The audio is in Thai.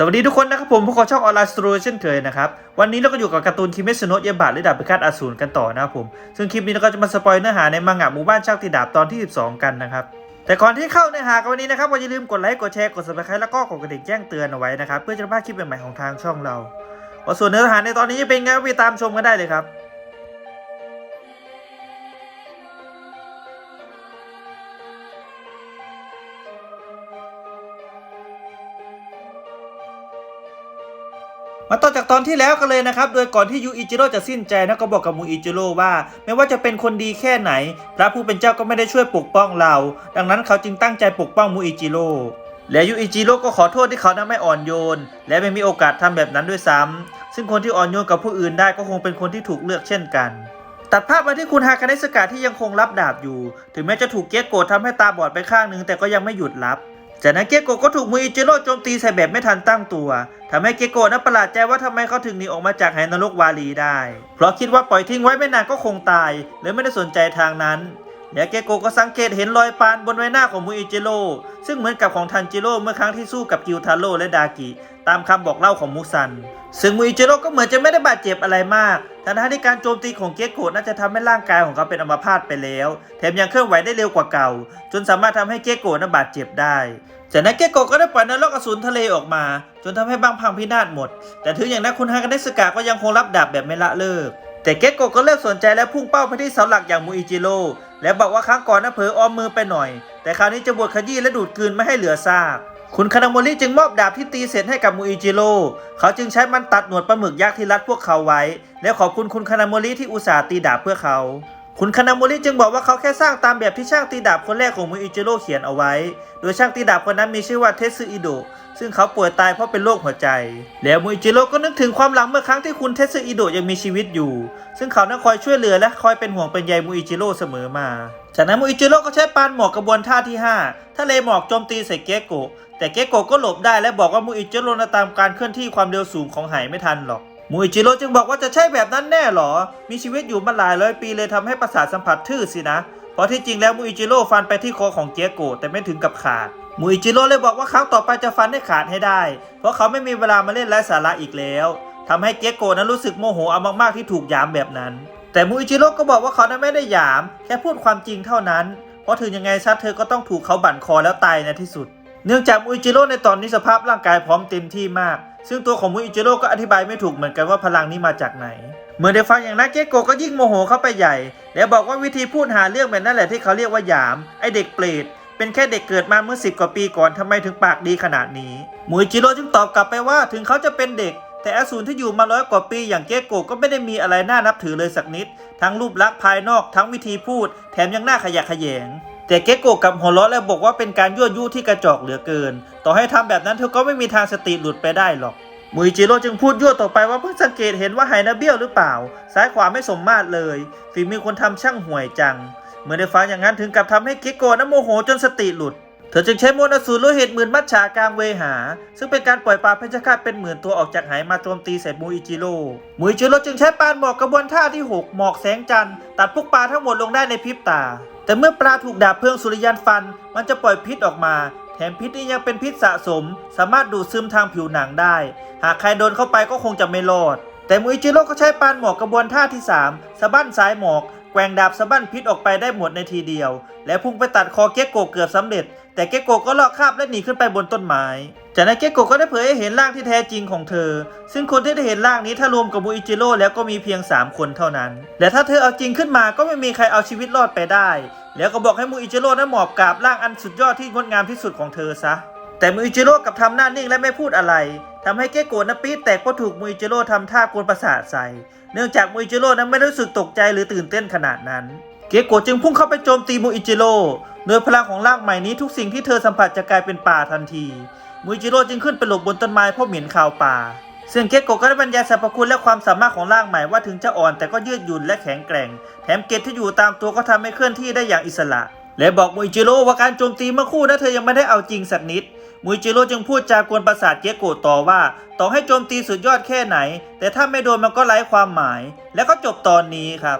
สวัสดีทุกคนนะครับผมพวกเราช่องออนไลน์สตูดิโอเช่นเคยนะครับ วันนี้เราก็อยู่กับการ์ตูนคิเมสโนะเยบาดรือดาบพิฆาตอสูรกันต่อนะครับผม ซึ่งคลิปนี้เราก็จะมาสปอยเนื้อหาในมังงะหมู่บ้านช่างติดาบตอนที่ 12 กันนะครับ แต่ก่อนที่เข้าเนื้อหากันวันนี้นะครับอย่าลืมกดไลค์กดแชร์กด subscribe แล้วก็กดกระดิ่งแจ้งเตือนเอาไว้นะครับเพื่อจะไม่พลาดคลิปใหม่ๆของทางช่องเราว่าส่วนเนื้อหาในตอนนี้จะเป็นไงก็ไปตามชมกันได้เลยครับ มาต่อจากตอนที่แล้วกันเลยนะครับ โดยก่อนที่ยูอิจิโร่จะสิ้นใจนะก็บอกกับมูอิจิโร่ว่า ไม่ว่าจะเป็นคนดีแค่ไหน พระผู้เป็นเจ้าก็ไม่ได้ช่วยปกป้องเรา ดังนั้นเขาจึงตั้งใจปกป้องมูอิจิโร่และยูอิจิโร่ก็ขอโทษที่เขานั้นไม่อ่อนโยน และไม่มีโอกาสทำแบบนั้นด้วยซ้ำซึ่งคนที่อ่อนโยนกับผู้อื่นได้ก็คงเป็นคนที่ถูกเลือกเช่นกันตัดภาพมาที่คุณฮากาเนสกะที่ยังคงรับดาบอยู่ ถึงแม้จะถูกเกียโกะทำให้ตาบอดไปข้างหนึ่งแต่ก็ยังไม่หยุดรับ จากนั้นเกโกะก็ถูกมูอิจิโร่โจมตีใส่แบบไม่ทันตั้งตัวทำให้เกโกะนั้นประหลาดใจว่าทำไมเขาถึงหนีออกมาจากไหนรกวาลีได้ เพราะคิดว่าปล่อยทิ้งไว้ไม่นานก็คงตายเลยไม่ได้สนใจทางนั้น และเกโกะก็สังเกตเห็นรอยปานบนใบหน้าของมูอิจิโร่ ซึ่งเหมือนกับของทันจิโร่เมื่อครั้งที่สู้กับกิวทาโร่และดากิ ตามคำบอกเล่าของมูซัน ซึ่งมูอิจิโร่ก็เหมือนจะไม่ได้บาดเจ็บอะไรมากทั้งที่การโจมตีของเกโกะน่าจะทำให้ร่างกายของเขาเป็นอัมพาตไปแล้ว แถมยังเคลื่อนไหวได้เร็วกว่าเก่า จนสามารถทำให้เกโกะนั้นบาดเจ็บได้ จากนั้นเกโกะก็ได้ปล่อยนรกอสูรทะเลออกมา จนทำให้บางพังพินาศหมด แต่ถึงอย่างนั้นคุณฮากาเนสกะก็ยังคงรับดาบแบบไม่ละเลิก แต่เกโกะก็เลิกสนใจและพุ่งเป้าไปที่เสาหลักอย่างมูอิจิโร่และบอกว่าครั้งก่อนนั้นเผลออ้อมมือไปหน่อย แต่คราวนี้จะบวชขยี้และดูดกลืนไม่ให้เหลือซากคุณคานาโมริจึงมอบดาบที่ตีเสร็จให้กับมูอิจิโร่เขาจึงใช้มันตัดหนวดปลาหมึกยักษ์ที่รัดพวกเขาไว้ และขอบคุณคุณคานาโมริที่อุตส่าห์ตีดาบเพื่อเขา คุณคานาโมริจึงบอกว่าเขาแค่สร้างตามแบบที่ช่างตีดาบคนแรกของมูอิจิโร่เขียนเอาไว้ โดยช่างตีดาบคนนั้นมีชื่อว่าเทสึอิโดะ ซึ่งเขาป่วยตายเพราะเป็นโรคหัวใจ แล้วมูอิจิโร่ก็นึกถึงความหลังเมื่อครั้งที่คุณเทสึอิโดะยังมีชีวิตอยู่ ซึ่งเขานั้นคอยช่วยเหลือและคอยเป็นห่วงเป็นใยมูอิจิโร่เสมอมา จากนั้นมูอิจิโร่ก็ใช้ปานหมอกกระบวนท่าที่ 5 ทะเลหมอกโจมตีใส่เกโกะ แต่เกโกะก็หลบได้และบอกว่ามูอิจิโร่นตามการเคลื่อนที่ความเร็วสูงของไหไม่ทันหรอกมูอิจิโร่จึงบอกว่าจะใช่แบบนั้นแน่หรอ มีชีวิตอยู่มาหลายร้อยปีเลยทำให้ประสาทสัมผัสทื่อสินะ เพราะที่จริงแล้วมูอิจิโร่ฟันไปที่คอของเกโกะแต่ไม่ถึงกับขาด มูอิจิโร่เลยบอกว่าครั้งต่อไปจะฟันให้ขาดให้ได้ เพราะเขาไม่มีเวลามาเล่นไร้สาระอีกแล้วทำให้เกโกะนั้นรู้สึกโมโหเอามากๆที่ถูกยามแบบนั้น แต่มูอิจิโร่ก็บอกว่าเขานั้นไม่ได้ยาม แค่พูดความจริงเท่านั้น เพราะถึงยังไงซัดเธอก็ต้องถูกเขาบั่นคอแล้วตายในที่สุด เนื่องจากมูอิจิโร่ในตอนนี้สภาพร่างกายพร้อมเต็มที่มาก ซึ่งตัวของมูอิจิโร่ก็อธิบายไม่ถูกเหมือนกันว่าพลังนี้มาจากไหนเมื่อได้ฟังอย่างนั้นเกโกก็ยิ่งโมโหเข้าไปใหญ่ และบอกว่าวิธีพูดหาเรื่องแบบนั้นแหละที่เขาเรียกว่าหยาม ไอเด็กเปรต เป็นแค่เด็กเกิดมาเมื่อสิบกว่าปีก่อนทำไมถึงปากดีขนาดนี้มูอิจิโร่จึงตอบกลับไปว่าถึงเขาจะเป็นเด็ก แต่อสูรที่อยู่มาร้อยกว่าปีอย่างเกโกก็ไม่ได้มีอะไรน่านับถือเลยสักนิด ทั้งรูปลักษณ์ภายนอกทั้งวิธีพูด แถมยังน่าขยะแขยงแต่เกโกกับหัวเราะและบอกว่าเป็นการยั่วยุที่กระจอกเหลือเกิน ต่อให้ทำแบบนั้นเธอก็ไม่มีทางสติหลุดไปได้หรอกมุยจิโร่จึงพูดยั่วต่อไปว่าเพิ่งสังเกตเห็นว่าไหนาเบี้ยวหรือเปล่า ซ้ายขวาไม่สมมาตรเลย ฝีมือคนทำช่างห่วยจัง เมื่อได้ฟังอย่างนั้นถึงกับทำให้เกโกะนั้นโมโหจนสติหลุด เธอจึงใช้มนต์อสูรโลหิตหมื่นมัจฉากลางเวหา ซึ่งเป็นการปล่อยปลาเพชฌฆาตเป็นหมื่นตัวออกจากไหมาโจมตีใส่มูอิจิโร่มูอิจิโร่จึงใช้ปานหมอกกระบวนท่าที่ 6 หมอกแสงจันทร์ตัดพวกปลาทั้งหมดลงได้ในพริบตา แต่เมื่อปลาถูกดาบเพลิงสุริยันฟัน มันจะปล่อยพิษออกมาแถมพิษนี้ยังเป็นพิษสะสม สามารถดูดซึมทางผิวหนังได้ หากใครโดนเข้าไปก็คงจะไม่รอด แต่มูอิจิโร่ก็ใช้ปานหมอกกระบวนท่าที่ 3สะบั้นสายหมอก แกว่งดาบสะบั้นพิษออกไปได้หมดในทีเดียว และพุ่งไปตัดคอเกโกะเกือบสำเร็จ แต่เกโกะก็ลอกคาบและหนีขึ้นไปบนต้นไม้ จากนั้นเกโกะก็ได้เผยให้เห็นร่างที่แท้จริงของเธอ ซึ่งคนที่ได้เห็นร่างนี้ถ้ารวมกับมูอิจิโร่แล้วก็มีเพียง 3 คนเท่านั้น และถ้าเธอเอาจริงขึ้นมาก็ไม่มีใครเอาชีวิตรอดไปได้ แล้วก็บอกให้มูอิจิโร่นั้นหมอบกราบร่างอันสุดยอดที่งดงามที่สุดของเธอซะ แต่มูอิจิโร่กับทำหน้านิ่งและไม่พูดอะไร ทำให้เกโกะนั้นปี๊ดแตกเพราะถูกมูอิจิโร่ทำท่ากวนประสาทใส่ เนื่องจากมูอิจิโร่นั้นไม่รู้สึกตกใจหรือตื่นเต้นขนาดนั้น เกโกะจึงพุ่งเข้าไปโจมตีมูอิจิโร่โดยพลังของร่างใหม่นี้ทุกสิ่งที่เธอสัมผัสจะกลายเป็นป่าทันทีมูอิจิโร่จึงขึ้นไปหลบบนต้นไม้เพราะเหม็นคาวป่าซึ่งเกโกะก็ได้บรรยายสรรพคุณและความสามารถของร่างใหม่ว่าถึงจะอ่อนแต่ก็ยืดหยุ่นและแข็งแกร่ง แถมเกล็ดที่อยู่ตามตัวก็ทำให้เคลื่อนที่ได้อย่างอิสระ และบอกมูอิจิโร่ว่าการโจมตีเมื่อคู่นั้นเธอยังไม่ได้เอาจริงสักนิด มูอิจิโร่จึงพูดจากวนประสาทเกโกะต่อว่า ต่อให้โจมตีสุดยอดแค่ไหน แต่ถ้าไม่โดนมันก็ไร้ความหมาย แล้วก็จบตอนนี้ครับ